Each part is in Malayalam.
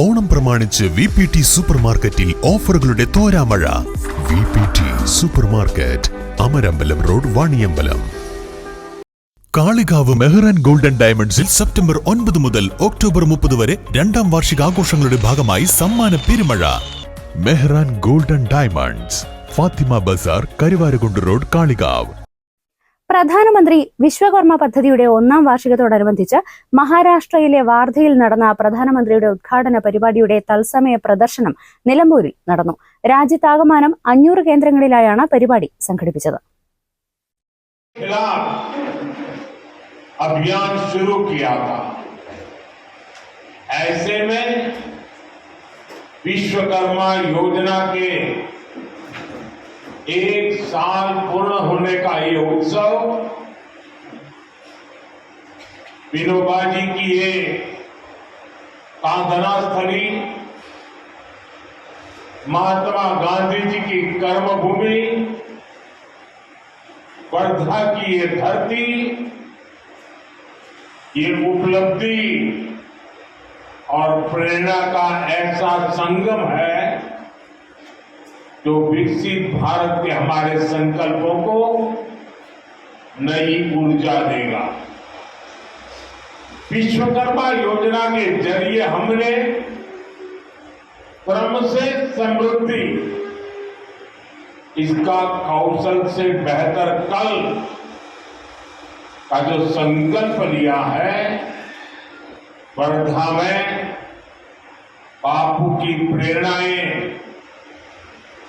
ഓണം പ്രമാണിച്ച് വി പി ടി സൂപ്പർ മാർക്കറ്റിൽ ഓഫറുകളുടെ തോരാമഴ. V P T supermarket Amarambalam road Vaniyambalam. Kalikavu Mehran golden ഡയമണ്ട്സിൽ സെപ്റ്റംബർ ഒൻപത് മുതൽ ഒക്ടോബർ മുപ്പത് വരെ രണ്ടാം വാർഷിക ആഘോഷങ്ങളുടെ ഭാഗമായി സമ്മാന പെരുമഴ. Mehran golden diamonds Fathima Bazar Karuvarakundu road Kalikavu. പ്രധാനമന്ത്രി വിശ്വകർമ്മ പദ്ധതിയുടെ ഒന്നാം വാർഷികത്തോടനുബന്ധിച്ച് മഹാരാഷ്ട്രയിലെ വാർധയിൽ നടന്ന പ്രധാനമന്ത്രിയുടെ ഉദ്ഘാടന പരിപാടിയുടെ തത്സമയ പ്രദർശനം നിലമ്പൂരിൽ നടന്നു രാജ്യത്താകമാനം അഞ്ഞൂറ് കേന്ദ്രങ്ങളിലായാണ് പരിപാടി സംഘടിപ്പിച്ചത് खिलाफ अभियान शुरू किया था ऐसे में विश्वकर्मा योजना के एक साल पूर्ण होने का ये उत्सव विनोबा जी की ये कांधना स्थली, महात्मा गांधी जी की कर्मभूमि, वर्धा की ये धरती, ये उपलब्धि और प्रेरणा का ऐसा संगम है जो विकसित भारत के हमारे संकल्पों को नई ऊर्जा देगा। विश्वकर्मा योजना के ज़रिए हमने क्रम से समृद्धि, इसका कौशल से बेहतर कल का जो संकल्प लिया है, वर्धा में बापू की प्रेरणाएँ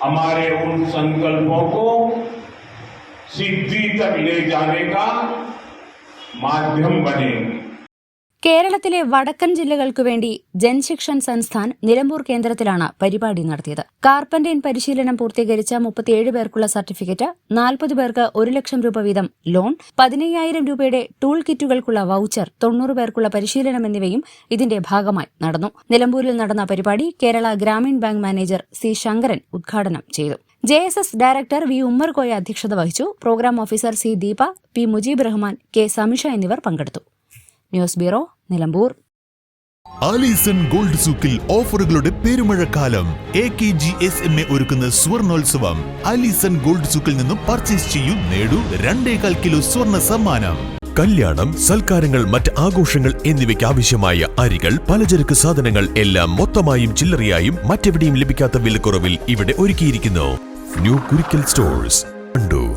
हमारे उन संकल्पों को सिद्धि तक ले जाने का माध्यम बनेंगे। കേരളത്തിലെ വടക്കൻ ജില്ലകൾക്കു വേണ്ടി ജൻശിക്ഷൻ സംസ്ഥാൻ നിലമ്പൂർ കേന്ദ്രത്തിലാണ് പരിപാടി നടത്തിയത്. കാർപ്പന്റൈൻ പരിശീലനം പൂർത്തീകരിച്ച മുപ്പത്തിയേഴ് പേർക്കുള്ള സർട്ടിഫിക്കറ്റ് നാൽപ്പത് പേർക്ക് ഒരു ലക്ഷം രൂപ വീതം ലോൺ പതിനയ്യായിരം രൂപയുടെ ടൂൾ കിറ്റുകൾക്കുള്ള വൌച്ചർ തൊണ്ണൂറ് പേർക്കുള്ള പരിശീലനം എന്നിവയും ഇതിന്റെ ഭാഗമായി നടന്നു. നിലമ്പൂരിൽ നടന്ന പരിപാടി Kerala Grameen bank manager C Sankaran ഉദ്ഘാടനം ചെയ്തു. J S S director V Ummerkoya അധ്യക്ഷത വഹിച്ചു. Programme officer C Deepa P Mujeeb Rahman K Samisha എന്നിവർ പങ്കെടുത്തു. News bureau Nilambur. Alison gold സൂക്കിൽ ഓഫറുകളുടെ പെരുമഴക്കാലം. A K G S M A ഒരുക്കുന്ന സ്വർണോത്സവം. ആലീസൺ ഗോൾഡ് സൂക്കിൽ നിന്നും പർച്ചേസ് ചെയ്യൂ നേടൂ രണ്ടേകാൽ കിലോ സ്വർണ സമ്മാനം. കല്യാണം സൽക്കാരങ്ങൾ മറ്റ് ആഘോഷങ്ങൾ എന്നിവയ്ക്ക് ആവശ്യമായ അരികൾ പലചരക്ക് സാധനങ്ങൾ എല്ലാം മൊത്തമായും ചില്ലറയായും മറ്റെവിടെയും ലഭിക്കാത്ത വിലക്കുറവിൽ ഇവിടെ ഒരുക്കിയിരിക്കുന്നു. ന്യൂ കുരിക്കൽ സ്റ്റോഴ്സ് കണ്ടു.